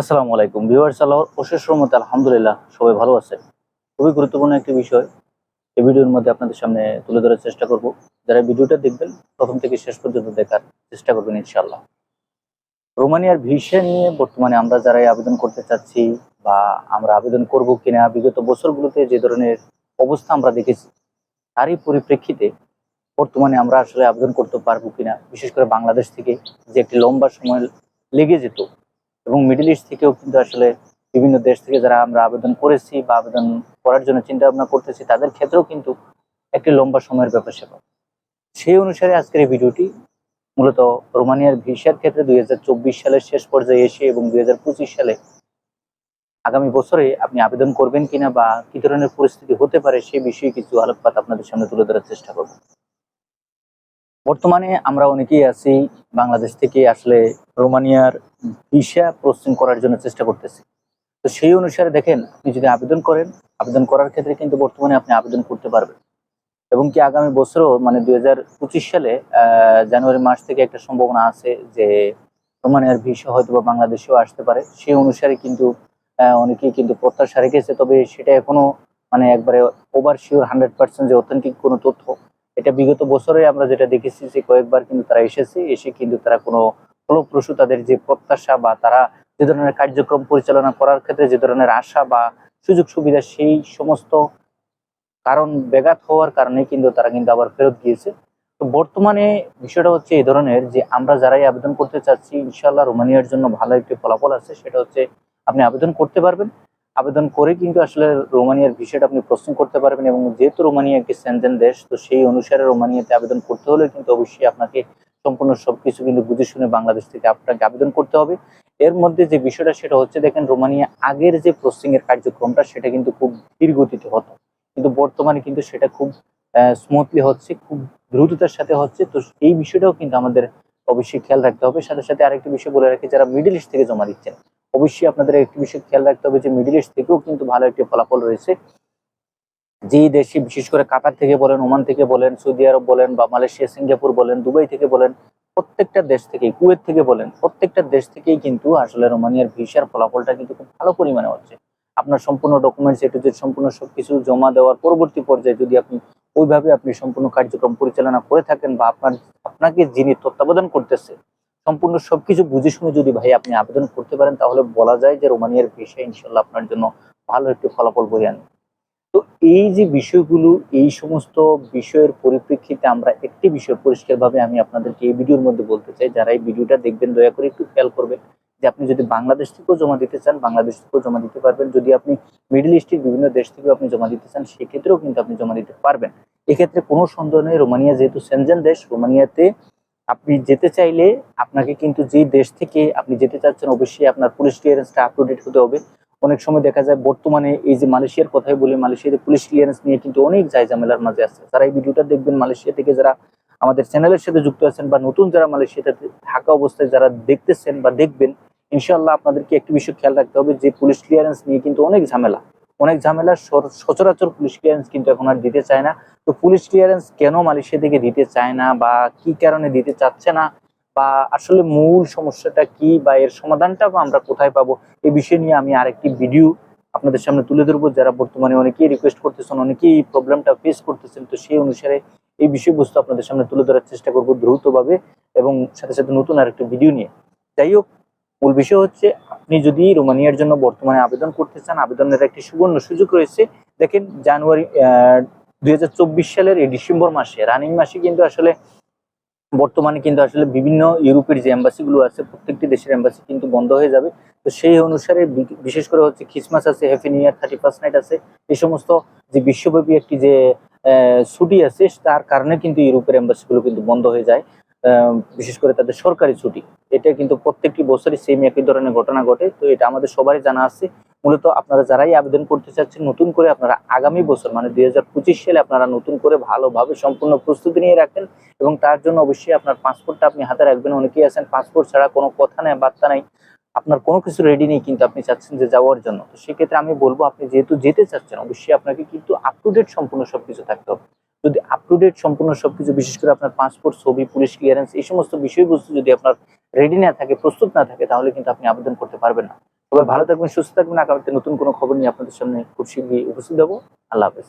আসসালামু আলাইকুম। ভিউয়ার্স, আল্লাহর অশেষ রহমতে আলহামদুলিল্লাহ সবাই ভালো আছে খুবই গুরুত্বপূর্ণ একটি বিষয়। এই ভিডিওর মধ্যে আপনাদের সামনে তুলে ধরার চেষ্টা করব। যারা ভিডিওটা দেখবেন, প্রথম থেকে শেষ পর্যন্ত দেখার চেষ্টা করবেন ইনশাল্লাহ রোমানিয়ার ভিসা নিয়ে বর্তমানে আমরা যারা এই আবেদন করতে চাচ্ছি বা আমরা আবেদন করব কিনা, বিগত বছরগুলোতে যে ধরনের অবস্থা আমরা দেখেছি, তারই পরিপ্রেক্ষিতে বর্তমানে আমরা আসলে আবেদন করতে পারব কিনা, বিশেষ করে বাংলাদেশ থেকে যে একটি লম্বা সময় লেগে যেত এবং মিডল ইস্ট থেকেও কিন্তু আসলে বিভিন্ন দেশ থেকে যারা আমরা আবেদন করেছি বা আবেদন করার জন্য চিন্তা ভাবনা করতেছি, তাদের ক্ষেত্রেও কিন্তু একটি লম্বা সময়ের ব্যাপার সেবা সেই অনুসারে আজকের এই ভিডিওটি মূলত রোমানিয়ার ভিসার ক্ষেত্রে দুই হাজার চব্বিশ সালের শেষ পর্যায়ে এসে এবং দুই হাজার পঁচিশ সালে আগামী বছরে আপনি আবেদন করবেন কিনা বা কি ধরনের পরিস্থিতি হতে পারে সে বিষয়ে কিছু আলোকপাত আপনাদের সামনে তুলে ধরার চেষ্টা করব। বর্তমানে আমরা অনেকেই আছি বাংলাদেশ থেকে আসলে রোমানিয়ার ভিসা প্রসেসিং করার জন্য চেষ্টা করতেছি। তো সেই অনুসারে দেখেন, আপনি যদি আবেদন করেন, আবেদন করার ক্ষেত্রে কিন্তু বর্তমানে আপনি আবেদন করতে পারবেন। এবং কি আগামী বছরও মানে দু হাজার পঁচিশ সালে জানুয়ারি মাস থেকে একটা সম্ভাবনা আছে যে রোমানিয়ার ভিসা হয়তো বা বাংলাদেশেও আসতে পারে। সেই অনুসারে কিন্তু অনেকেই কিন্তু প্রত্যাশা রেখেছে। তবে সেটা এখনও মানে একবারে ওভার শিওর হান্ড্রেড পার্সেন্ট যে অথেন্টিক কোনো তথ্য এটা বিগত বছরে আমরা যেটা দেখেছি যে কয়েকবার কিন্তু তারা এসেছে, এসে কিন্তু তারা কোনো ফলপ্রসূ তাদের যে প্রত্যাশা বা তারা যে ধরনের কার্যক্রম পরিচালনা করার ক্ষেত্রে যে ধরনের আশা বা সুযোগ সুবিধা সেই সমস্ত কারণ ব্যাঘাত হওয়ার কারণে কিন্তু তারা কিন্তু আবার ফেরত গিয়েছে। তো বর্তমানে বিষয়টা হচ্ছে এই ধরনের যে আমরা যারাই আবেদন করতে চাচ্ছি ইনশাল্লাহ রোমানিয়ার জন্য ভালো একটি ফলাফল আছে, সেটা হচ্ছে আপনি আবেদন করতে পারবেন। আবেদন করে কিন্তু আসলে রোমানিয়ার ভিসাটা আপনি প্রশ্ন করতে পারবেন এবং যেহেতু রোমানিয়া একটি সেনজেন দেশ, তো সেই অনুসারে রোমানিয়াতে আবেদন করতে হলে কিন্তু অবশ্যই আপনাকে সম্পূর্ণ সবকিছু কিন্তু বুঝে শুনে বাংলাদেশ থেকে আপনাকে আবেদন করতে হবে। এর মধ্যে যে বিষয়টা, সেটা হচ্ছে দেখেন, রোমানিয়া আগের যে প্রসেসিং এর কার্যক্রমটা, সেটা কিন্তু খুব ধীর গতিতে হতো। কিন্তু বর্তমানে কিন্তু সেটা খুব স্মুথলি হচ্ছে, খুব দ্রুততার সাথে হচ্ছে। তো এই বিষয়টাও কিন্তু আমাদের অবশ্যই খেয়াল রাখতে হবে। সাথে সাথে আরেকটি বিষয় বলে রাখি, যারা মিডল ইস্ট থেকে জমা দিচ্ছেন অবশ্যই আপনাদের একটি বিষয় খেয়াল রাখতে হবে যে মিডল ইস্ট থেকেও কিন্তু ভালো একটি ফলাফল রয়েছে। যেই দেশে বিশেষ করে কাতার থেকে বলেন, ওমান থেকে বলেন, সৌদি আরব বলেন বা মালয়েশিয়া, সিঙ্গাপুর বলেন, দুবাই থেকে বলেন, প্রত্যেকটা দেশ থেকে কুয়েত থেকে বলেন, প্রত্যেকটা দেশ থেকেই কিন্তু আসলে রোমানিয়ার ভিসার ফলাফলটা কিন্তু খুব ভালো পরিমাণে হচ্ছে। আপনার সম্পূর্ণ ডকুমেন্টস এটু জেড সম্পূর্ণ সবকিছু জমা দেওয়ার পরবর্তী পর্যায়ে যদি আপনি ওইভাবে আপনি সম্পূর্ণ কার্যক্রম পরিচালনা করে থাকেন বা আপনার, আপনাকে যিনি তত্ত্বাবধান করতেছে সম্পূর্ণ সবকিছু বুঝে শুনে যদি ভাই আপনি আবেদন করতে পারেন, তাহলে বলা যায় যে রোমানিয়ার ভিসা ইনশাল্লাহ আপনার জন্য ভালো একটি ফলাফল বয়ে আনবে। তো এই যে বিষয়গুলো, এই সমস্ত বিষয়ের পরিপ্রেক্ষিতে আমরা একটি বিষয় পরিষ্কারভাবে আমি আপনাদেরকে এই ভিডিওর মধ্যে বলতে চাই। যারা এই ভিডিওটা দেখবেন, দয়া করে একটু খেয়াল করবেন যে আপনি যদি বাংলাদেশ থেকেও জমা দিতে চান, বাংলাদেশ থেকেও জমা দিতে পারবেন। যদি আপনি মিডল ইস্টের বিভিন্ন দেশ থেকেও আপনি জমা দিতে চান, সেক্ষেত্রেও কিন্তু আপনি জমা দিতে পারবেন। এক্ষেত্রে কোনো সন্দেহ নেই, রোমানিয়া যেহেতু সেনজেন দেশ, রোমানিয়াতে আপনি যেতে চাইলে আপনাকে কিন্তু যে দেশ থেকে আপনি যেতে চাচ্ছেন, অবশ্যই আপনার পুলিশ ক্লিয়ারেন্সটা আপ টু ডেট হতে হবে। অনেক সময় দেখা যায় বর্তমানে এই যে মালয়েশিয়ার কথাই বলি, মালয়েশিয়াতে পুলিশ ক্লিয়ারেন্স নিয়ে কিন্তু অনেক যায় ঝামেলার মাঝে আছে। যারা এই ভিডিওটা দেখবেন, মালয়েশিয়া থেকে যারা আমাদের চ্যানেলের সাথে যুক্ত আছেন বা নতুন যারা মালয়েশিয়াতে থাকা অবস্থায় যারা দেখতেছেন বা দেখবেন ইনশাল্লাহ আপনাদেরকে একটি বিষয় খেয়াল রাখতে হবে যে পুলিশ ক্লিয়ারেন্স নিয়ে কিন্তু অনেক ঝামেলা। অনেক ঝামেলা সচরাচর পুলিশ ক্লিয়ারেন্স কিন্তু এখন আর দিতে চায় না। তো পুলিশ ক্লিয়ারেন্স কেন মালয়েশিয়া থেকে দিতে চায় না বা কি কারণে দিতে চাচ্ছে না? বা আসলে মূল সমস্যাটা কি বা এর সমাধানটা আমরা কোথায় পাবো? এই বিষয় নিয়ে আমি আরেকটি ভিডিও আপনাদের সামনে তুলে ধরবো। যারা বর্তমানে অনেকেই রিকোয়েস্ট করতেছেন, অনেকেই প্রবলেমটা ফেস করতেছেন, তো সেই অনুসারে এই বিষয়বস্তু আপনাদের সামনে তুলে ধরার চেষ্টা করব দ্রুতভাবে এবং সাথে সাথে নতুন আরেকটা ভিডিও নিয়ে। যাই হোক, মূল বিষয় হচ্ছে আপনি যদি রোমানিয়ার জন্য বর্তমানে আবেদন করতে চান, আবেদনের একটি সুবর্ণ সুযোগ রয়েছে। দেখেন, জানুয়ারি দুই হাজার চব্বিশ সালের এই ডিসেম্বর মাসে, রানিং মাসে কিন্তু আসলে, বর্তমানে কিন্তু আসলে বিভিন্ন ইউরোপের যে এম্বাসিগুলো আছে, প্রত্যেকটি দেশের এম্বাসি কিন্তু বন্ধ হয়ে যাবে। তো সেই অনুসারে বিশেষ করে হচ্ছে খ্রিসমাস আছে happy new year thirty first night আছে, এই সমস্ত যে বিশ্বব্যাপী একটি যে ছুটি আছে, তার কারণে কিন্তু ইউরোপের এম্বাসিগুলো কিন্তু বন্ধ হয়ে যায়। বিশেষ করে তাদের সরকারি ছুটি। এটা কিন্তু প্রত্যেকটি বছরই সেম একই ধরনের ঘটনা ঘটে। তো এটা আমাদের সবারই জানা আছে। মূলত আপনারা যারাই আবেদন করতে চাচ্ছেন, নতুন করে আপনারা আগামী বছর মানে দুই হাজার পঁচিশ সালে আপনারা নতুন করে ভালোভাবে সম্পূর্ণ প্রস্তুতি নিয়ে রাখেন এবং তার জন্য অবশ্যই আপনার পাসপোর্টটা আপনি হাতে রাখবেন। অনেকেই আছেন পাসপোর্ট ছাড়া কোনো কথা নেই, বার্তা নাই। আপনার কোনো কিছু রেডি নেই কিন্তু আপনি চাচ্ছেন যে যাওয়ার জন্য। তো সেক্ষেত্রে আমি বলব, আপনি যেহেতু যেতে চাচ্ছেন, অবশ্যই আপনাকে কিন্তু আপ টু ডেট সম্পূর্ণ সবকিছু থাকতে হবে। আপ টু ডেট সম্পূর্ণ সবকিছু, বিশেষ করে আপনার পাসপোর্ট ছবি পুলিশ ক্লিয়ারেন্স এই সমস্ত বিষয়বস্তু যদি আপনার রেডি না থাকে, প্রস্তুত না থাকে, তাহলে কিন্তু আপনি আবেদন করতে পারবেন না। তবে ভালো থাকবেন, সুস্থ থাকবেন। আগামীতে নতুন কোনো খবর নিয়ে আপনাদের সামনে খুব শীঘ্রই উপস্থিত হব। আল্লাহ হাফেজ।